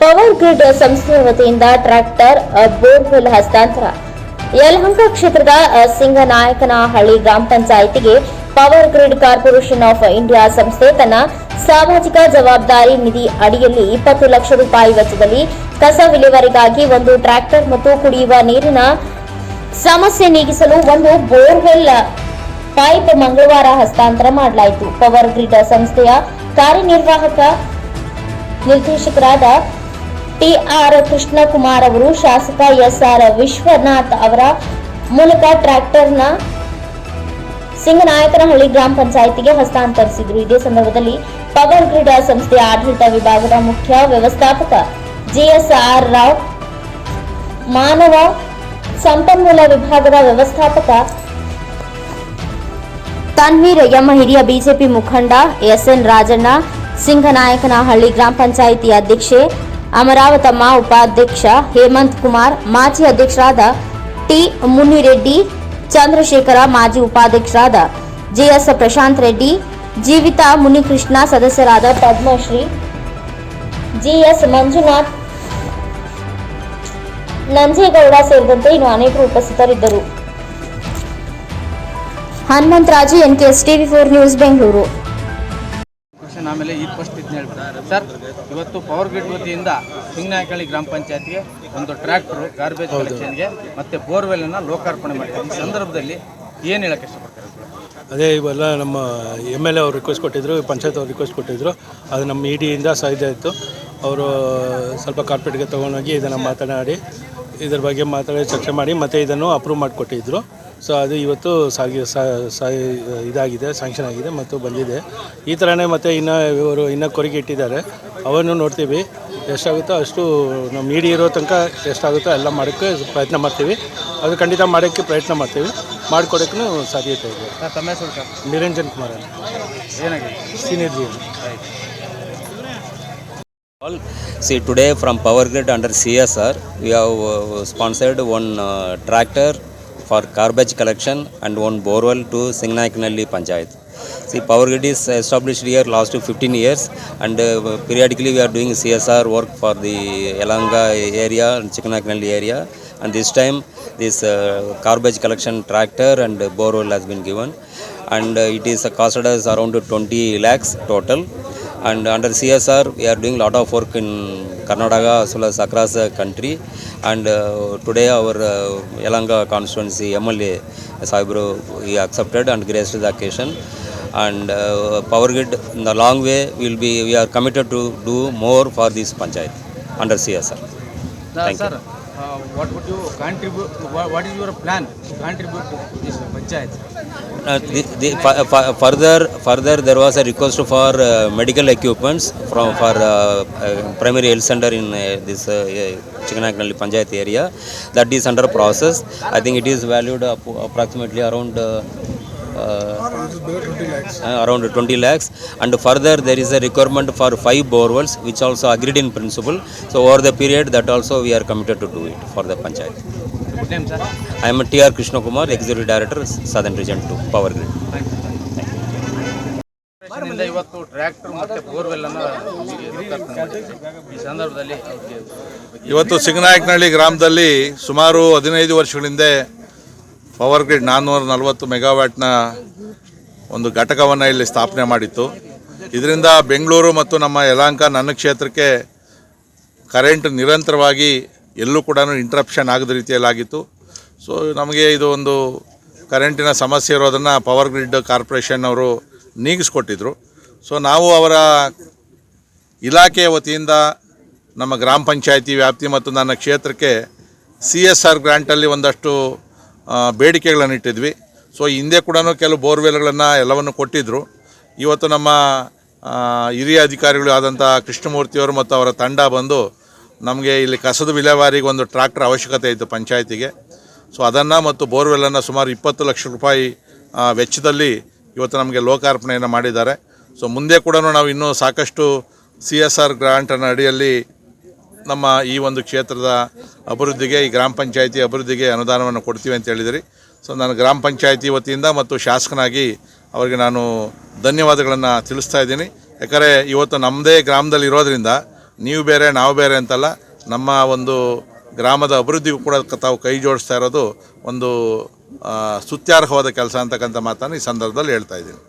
Power grid ಸಂಸ್ಥೆಯ ವತಿಯಿಂದ tractor borewell ಹಸ್ತಾಂತರ. ಯಲಹಂಕ ಕ್ಷೇತ್ರದ ಸಿಂಗನಾಯಕನಹಳ್ಳಿ ಗ್ರಾಮ ಪಂಚಾಯಿತಿಗೆ power grid corporation of India ಸಂಸ್ಥೆ ತನ್ನ ಸಾಮಾಜಿಕ ಜವಾಬ್ದಾರಿ ನಿಧಿ ಅಡಿಯಲ್ಲಿ ಇಪ್ಪತ್ತು ಲಕ್ಷ ರೂಪಾಯಿ ವೆಚ್ಚದಲ್ಲಿ ಕಸ ವಿಲೇವಾರಿಗಾಗಿ ಒಂದು ಟ್ರ್ಯಾಕ್ಟರ್ ಮತ್ತು ಕುಡಿಯುವ ನೀರಿನ ಸಮಸ್ಯೆ ನೀಗಿಸಲು ಒಂದು ಬೋರ್ವೆಲ್ ಪೈಪ್ ಮಂಗಳವಾರ ಹಸ್ತಾಂತರ ಮಾಡಲಾಯಿತು. ಪವರ್ ಗ್ರಿಡ್ ಸಂಸ್ಥೆಯ ಕಾರ್ಯನಿರ್ವಾಹಕ ನಿರ್ದೇಶಕರಾದ ಟಿಆರ್ ಕೃಷ್ಣಕುಮಾರ್ ಅವರು ಶಾಸಕ ಎಸ್ಆರ್ ವಿಶ್ವನಾಥ್ ಅವರ ಮೂಲಕ ಟ್ರ್ಯಾಕ್ಟರ್ನ ಸಿಂಗನಾಯಕನಹಳ್ಳಿ ಗ್ರಾಮ ಪಂಚಾಯಿತಿಗೆ ಹಸ್ತಾಂತರಿಸಿದರು. ಇದೇ ಸಂದರ್ಭದಲ್ಲಿ ಪವರ್ ಗ್ರಿಡ್ ಸಂಸ್ಥೆಯ ಆಡಳಿತ ವಿಭಾಗದ ಮುಖ್ಯ ವ್ಯವಸ್ಥಾಪಕ ಜಿಎಸ್ಆರ್ ರಾವ್, ಮಾನವ ಸಂಪನ್ಮೂಲ ವಿಭಾಗದ ವ್ಯವಸ್ಥಾಪಕ ತನ್ವೀರ್ ಎಂ ಹಿರಿಯ ಬಿಜೆಪಿ ಮುಖಂಡ ಎಸ್ಎನ್ ರಾಜಣ್ಣ, ಸಿಂಗನಾಯಕನಹಳ್ಳಿ ಗ್ರಾಮ ಪಂಚಾಯಿತಿ ಅಧ್ಯಕ್ಷೆ ಅಮರಾವತಮ್ಮ ಉಪಾಧ್ಯಕ್ಷ ಹೇಮಂತ್ ಕುಮಾರ್, ಮಾಜಿ ಅಧ್ಯಕ್ಷರಾದ ಟಿ ಮುನಿರೆಡ್ಡಿ, ಚಂದ್ರಶೇಖರ ಮಾಜಿ ಉಪಾಧ್ಯಕ್ಷರಾದ ಜೆಎಸ್ ಪ್ರಶಾಂತ್ ರೆಡ್ಡಿ, ಜೀವಿತ ಮುನಿಕೃಷ್ಣ ಸದಸ್ಯರಾದ ಪದ್ಮಶ್ರೀ, ಜಿಎಸ್ ಮಂಜುನಾಥ್ ನಂಜೇಗೌಡ ಸೇರಿದಂತೆ ಇನ್ನು ಅನೇಕರು ಉಪಸ್ಥಿತರಿದ್ದರು. Hanumantharaju, NKS TV four news, Bengaluru. ಆಮೇಲೆ ಈ ಫಸ್ಟ್ ಇದನ್ನ ಹೇಳ್ಬಿಡ್ತಾರೆ ಸರ್ ಇವತ್ತು ಪವರ್ ಗ್ರಿಡ್ ವತಿಯಿಂದ ಸಿಂಗನಾಯಕಳ್ಳಿ ಗ್ರಾಮ ಪಂಚಾಯತ್ಗೆ ಒಂದು ಟ್ರ್ಯಾಕ್ಟ್ರು ಗಾರ್ಬೇಜ್ ಕಲೆಕ್ಷನ್ಗೆ ಮತ್ತು ಬೋರ್ವೆಲನ್ನು ಲೋಕಾರ್ಪಣೆ ಮಾಡಿದ್ದಾರೆ ಈ ಸಂದರ್ಭದಲ್ಲಿ ಏನು ಹೇಳಕ್ಕೆ ಇಷ್ಟಪಡ್ತಾರೆ ಅದೇ ಇವೆಲ್ಲ ನಮ್ಮ ಎಂ ಎಲ್ ಎ ಅವ್ರು ರಿಕ್ವೆಸ್ಟ್ ಕೊಟ್ಟಿದ್ದರು ಪಂಚಾಯತ್ ಅವ್ರು ರಿಕ್ವೆಸ್ಟ್ ಕೊಟ್ಟಿದ್ದರು ಅದು ನಮ್ಮ ಇ ಡಿಯಿಂದ ಸಾಧ್ಯ ಇತ್ತು ಅವರು ಸ್ವಲ್ಪ ಕಾರ್ಪೊರೇಟ್ಗೆ ತೊಗೊಂಡೋಗಿ ಇದನ್ನು ಮಾತನಾಡಿ ಇದ್ರ ಬಗ್ಗೆ ಮಾತಾಡಿ ಚರ್ಚೆ ಮಾಡಿ ಮತ್ತೆ ಇದನ್ನು ಅಪ್ರೂವ್ ಮಾಡಿಕೊಟ್ಟಿದ್ರು. ಸೊ ಅದು ಇವತ್ತು ಸಾಗಿ ಇದಾಗಿದೆ ಸ್ಯಾಂಕ್ಷನ್ ಆಗಿದೆ ಮತ್ತು ಬಂದಿದೆ. ಈ ಥರನೇ ಮತ್ತೆ ಇನ್ನೂ ಇವರು ಇನ್ನೂ ಕೊರಿಗೆ ಇಟ್ಟಿದ್ದಾರೆ. ಅವನ್ನು ನೋಡ್ತೀವಿ. ಎಷ್ಟಾಗುತ್ತೋ ಅಷ್ಟು ನಮ್ಮ ಮೀಡಿ ಇರೋ ತನಕ ಎಷ್ಟಾಗುತ್ತೋ ಎಲ್ಲ ಮಾಡೋಕ್ಕೆ ಪ್ರಯತ್ನ ಮಾಡ್ತೀವಿ. ಅದು ಖಂಡಿತ ಮಾಡೋಕ್ಕೆ ಪ್ರಯತ್ನ ಮಾಡ್ತೀವಿ. ಮಾಡಿಕೊಡೋಕ್ಕೂ ಸಾಧ್ಯತೆ ಇದೆ. ಸರ್ ತಮ್ಮ ಹೆಸರು Niranjan Kumar senior ji All see today from Power Grid under CSR we have uh, sponsored one uh, tractor. For garbage collection and one borewell to Singnaiknalli Panchayat. See Power Grid is established here last 15 years and uh, periodically we are doing CSR work for the Elanga area and Chikanaiknalli area. And this time this uh, garbage collection tractor and borewell has been given. And uh, it is uh, costed us around 20 lakhs total and under CSR we are doing lot of work in Karnataka as well as across the country and uh, today our uh, Yelanga constituency MLA Saibro he accepted and graced the occasion and uh, Power Grid in the long way will be we are committed to do more for this panchayat under CSR. Thank uh, what would you contribute? What is your plan to contribute to this panchayat? Uh, the, the, uh, further, further, there was a request for uh, medical equipments from for uh, uh, primary health center in uh, this uh, uh, area. That is under process. I think it is valued approximately around. Uh, uh, around 20 lakhs and further there is a requirement for five borewells which also agreed in principle so over the period that also we are committed to do it for the panchayat i am tr krishna kumar executive director southern region 2 power grid ಇಂದ ಇವತ್ತು tractor ಮತ್ತೆ borewell. ಈ ಸಂದರ್ಭದಲ್ಲಿ ಇವತ್ತು ಸಿಂಗನಾಯಕನಹಳ್ಳಿ ಗ್ರಾಮದಲ್ಲಿ ಸುಮಾರು ಹದಿನೈದು ವರ್ಷಗಳ ಹಿಂದೆ ಪವರ್ ಗ್ರಿಡ್ ನಾನ್ನೂರ ನಲವತ್ತು ಮೆಗಾವ್ಯಾಟ್ನ ಒಂದು ಘಟಕವನ್ನು ಇಲ್ಲಿ ಸ್ಥಾಪನೆ ಮಾಡಿತ್ತು. ಇದರಿಂದ ಬೆಂಗಳೂರು ಮತ್ತು ನಮ್ಮ ಯಲಾಂಕ ನನ್ನ ಕ್ಷೇತ್ರಕ್ಕೆ ಕರೆಂಟ್ ನಿರಂತರವಾಗಿ ಎಲ್ಲೂ ಕೂಡ ಇಂಟ್ರಪ್ಷನ್ ಆಗದ ರೀತಿಯಲ್ಲಾಗಿತ್ತು. ಸೊ ನಮಗೆ ಇದು ಒಂದು ಕರೆಂಟಿನ ಸಮಸ್ಯೆ ಇರೋದನ್ನು ಪವರ್ ಗ್ರಿಡ್ ಕಾರ್ಪೊರೇಷನ್ ಅವರು ನೀಗಿಸ್ಕೊಟ್ಟಿದ್ರು. ಸೊ ನಾವು ಅವರ ಇಲಾಖೆಯ ವತಿಯಿಂದ ನಮ್ಮ ಗ್ರಾಮ ಪಂಚಾಯಿತಿ ವ್ಯಾಪ್ತಿ ಮತ್ತು ನನ್ನ ಕ್ಷೇತ್ರಕ್ಕೆ ಸಿ ಎಸ್ ಆರ್ ಗ್ರ್ಯಾಂಟಲ್ಲಿ ಒಂದಷ್ಟು ಬೇಡಿಕೆಗಳನ್ನು ಇಟ್ಟಿದ್ವಿ. ಸೊ ಹಿಂದೆ ಕೂಡ ಕೆಲವು ಬೋರ್ವೆಲ್ಗಳನ್ನು ಎಲ್ಲವನ್ನು ಕೊಟ್ಟಿದ್ದರು ಇವತ್ತು ನಮ್ಮ ಹಿರಿಯ ಅಧಿಕಾರಿಗಳು ಆದಂಥ ಕೃಷ್ಣಮೂರ್ತಿಯವರು ಮತ್ತು ಅವರ ತಂಡ ಬಂದು ನಮಗೆ ಇಲ್ಲಿ ಕಸದ ವಿಲೇವಾರಿಗೆ ಒಂದು ಟ್ರ್ಯಾಕ್ಟರ್ ಅವಶ್ಯಕತೆ ಇತ್ತು ಪಂಚಾಯತಿಗೆ. ಸೊ ಅದನ್ನು ಮತ್ತು ಬೋರ್ವೆಲನ್ನು ಸುಮಾರು ಇಪ್ಪತ್ತು ಲಕ್ಷ ರೂಪಾಯಿ ವೆಚ್ಚದಲ್ಲಿ ಇವತ್ತು ನಮಗೆ ಲೋಕಾರ್ಪಣೆಯನ್ನು ಮಾಡಿದ್ದಾರೆ. ಸೊ ಮುಂದೆ ಕೂಡ ನಾವು ಇನ್ನೂ ಸಾಕಷ್ಟು ಸಿ ಎಸ್ ಆರ್ ಗ್ರಾಂಟನ ಅಡಿಯಲ್ಲಿ ನಮ್ಮ ಈ ಒಂದು ಕ್ಷೇತ್ರದ ಅಭಿವೃದ್ಧಿಗೆ, ಈ ಗ್ರಾಮ ಪಂಚಾಯಿತಿ ಅಭಿವೃದ್ಧಿಗೆ ಅನುದಾನವನ್ನು ಕೊಡ್ತೀವಿ ಅಂತ ಹೇಳಿದಿರಿ. ಸೊ ನಾನು ಗ್ರಾಮ ಪಂಚಾಯತಿ ವತಿಯಿಂದ ಮತ್ತು ಶಾಸಕನಾಗಿ ಅವರಿಗೆ ನಾನು ಧನ್ಯವಾದಗಳನ್ನು ತಿಳಿಸ್ತಾ ಇದ್ದೀನಿ. ಯಾಕಂದರೆ ಇವತ್ತು ನಮ್ಮದೇ ಗ್ರಾಮದಲ್ಲಿ ಇರೋದರಿಂದ ನೀವು ಬೇರೆ, ನಾವು ಬೇರೆ ಅಂತಲ್ಲ, ನಮ್ಮ ಒಂದು ಗ್ರಾಮದ ಅಭಿವೃದ್ಧಿಗೂ ಕೂಡ ತಾವು ಕೈ ಜೋಡಿಸ್ತಾ ಇರೋದು ಒಂದು ಸುತ್ಯಾರ್ಹವಾದ ಕೆಲಸ ಅಂತಕ್ಕಂಥ ಮಾತನ್ನು ಈ ಸಂದರ್ಭದಲ್ಲಿ ಹೇಳ್ತಾ ಇದ್ದೀನಿ.